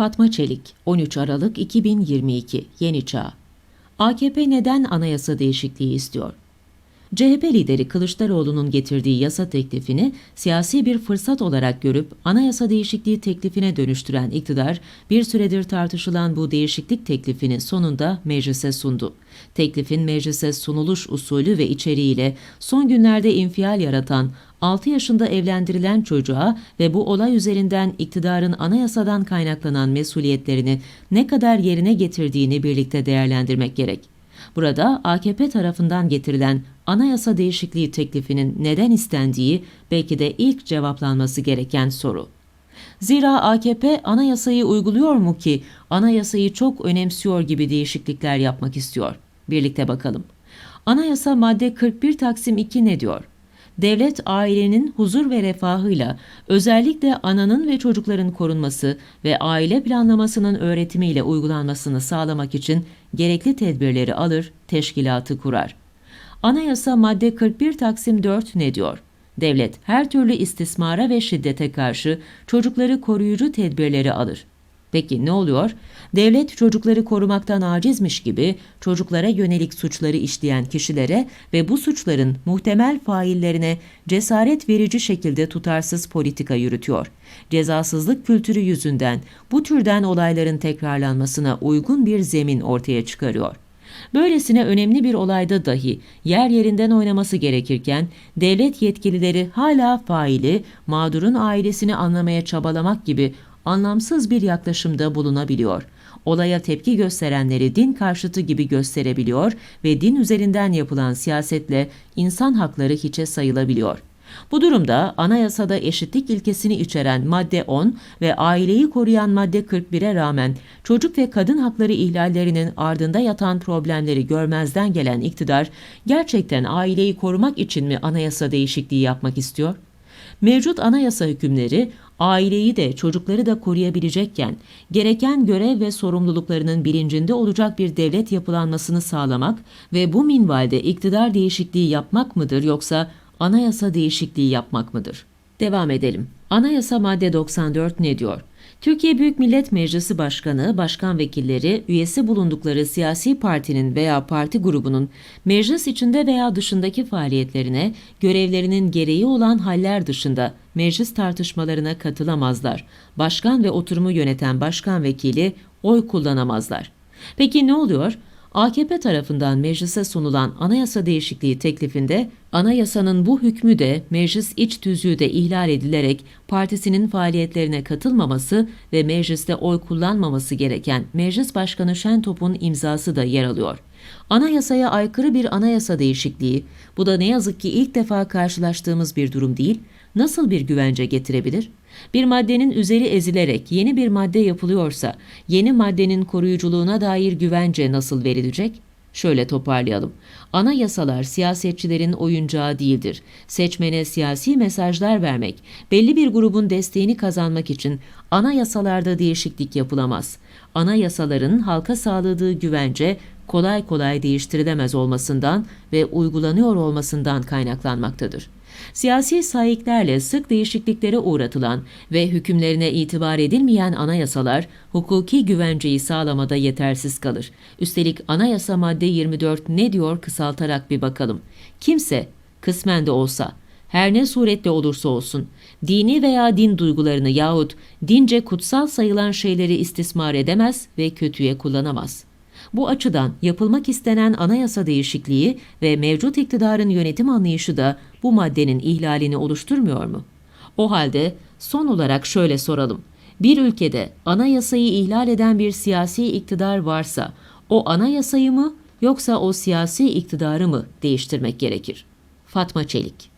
Fatma Çelik, 13 Aralık 2022, Yeni Çağ. AKP neden anayasa değişikliği istiyor? CHP lideri Kılıçdaroğlu'nun getirdiği yasa teklifini siyasi bir fırsat olarak görüp anayasa değişikliği teklifine dönüştüren iktidar, bir süredir tartışılan bu değişiklik teklifini sonunda meclise sundu. Teklifin meclise sunuluş usulü ve içeriğiyle son günlerde infial yaratan 6 yaşında evlendirilen çocuğa ve bu olay üzerinden iktidarın anayasadan kaynaklanan mesuliyetlerini ne kadar yerine getirdiğini birlikte değerlendirmek gerek. Burada AKP tarafından getirilen anayasa değişikliği teklifinin neden istendiği belki de ilk cevaplanması gereken soru. Zira AKP anayasayı uyguluyor mu ki anayasayı çok önemsiyor gibi değişiklikler yapmak istiyor? Birlikte bakalım. Anayasa madde 41 Taksim 2 ne diyor? Devlet ailenin huzur ve refahıyla özellikle ananın ve çocukların korunması ve aile planlamasının öğretimiyle uygulanmasını sağlamak için gerekli tedbirleri alır, teşkilatı kurar. Anayasa madde 41 Taksim 4 ne diyor? Devlet her türlü istismara ve şiddete karşı çocukları koruyucu tedbirleri alır. Peki ne oluyor? Devlet çocukları korumaktan acizmiş gibi çocuklara yönelik suçları işleyen kişilere ve bu suçların muhtemel faillerine cesaret verici şekilde tutarsız politika yürütüyor. Cezasızlık kültürü yüzünden bu türden olayların tekrarlanmasına uygun bir zemin ortaya çıkarıyor. Böylesine önemli bir olayda dahi yer yerinden oynaması gerekirken devlet yetkilileri hala faili, mağdurun ailesini anlamaya çabalamak gibi anlamsız bir yaklaşımda bulunabiliyor. Olaya tepki gösterenleri din karşıtı gibi gösterebiliyor ve din üzerinden yapılan siyasetle insan hakları hiçe sayılabiliyor. Bu durumda anayasada eşitlik ilkesini içeren madde 10 ve aileyi koruyan madde 41'e rağmen çocuk ve kadın hakları ihlallerinin ardında yatan problemleri görmezden gelen iktidar gerçekten aileyi korumak için mi anayasa değişikliği yapmak istiyor? Mevcut anayasa hükümleri aileyi de çocukları da koruyabilecekken gereken görev ve sorumluluklarının bilincinde olacak bir devlet yapılanmasını sağlamak ve bu minvalde iktidar değişikliği yapmak mıdır yoksa anayasa değişikliği yapmak mıdır? Devam edelim. Anayasa madde 94 ne diyor? Türkiye Büyük Millet Meclisi Başkanı, başkan vekilleri, üyesi bulundukları siyasi partinin veya parti grubunun meclis içinde veya dışındaki faaliyetlerine, görevlerinin gereği olan haller dışında meclis tartışmalarına katılamazlar. Başkan ve oturumu yöneten başkan vekili oy kullanamazlar. Peki ne oluyor? AKP tarafından meclise sunulan anayasa değişikliği teklifinde anayasanın bu hükmü de meclis iç tüzüğü de ihlal edilerek partisinin faaliyetlerine katılmaması ve mecliste oy kullanmaması gereken Meclis Başkanı Şentop'un imzası da yer alıyor. Anayasaya aykırı bir anayasa değişikliği, bu da ne yazık ki ilk defa karşılaştığımız bir durum değil, nasıl bir güvence getirebilir? Bir maddenin üzeri ezilerek yeni bir madde yapılıyorsa, yeni maddenin koruyuculuğuna dair güvence nasıl verilecek? Şöyle toparlayalım. Anayasalar siyasetçilerin oyuncağı değildir. Seçmene siyasi mesajlar vermek, belli bir grubun desteğini kazanmak için anayasalarda değişiklik yapılamaz. Anayasaların halka sağladığı güvence kolay kolay değiştirilemez olmasından ve uygulanıyor olmasından kaynaklanmaktadır. Siyasi sahiplerle sık değişikliklere uğratılan ve hükümlerine itibar edilmeyen anayasalar hukuki güvenceyi sağlamada yetersiz kalır. Üstelik anayasa madde 24 ne diyor kısaltarak bir bakalım. Kimse, kısmen de olsa, her ne suretle olursa olsun, dini veya din duygularını yahut dince kutsal sayılan şeyleri istismar edemez ve kötüye kullanamaz.'' Bu açıdan yapılmak istenen anayasa değişikliği ve mevcut iktidarın yönetim anlayışı da bu maddenin ihlalini oluşturmuyor mu? O halde son olarak şöyle soralım. Bir ülkede anayasayı ihlal eden bir siyasi iktidar varsa o anayasayı mı yoksa o siyasi iktidarı mı değiştirmek gerekir? Fatma Çelik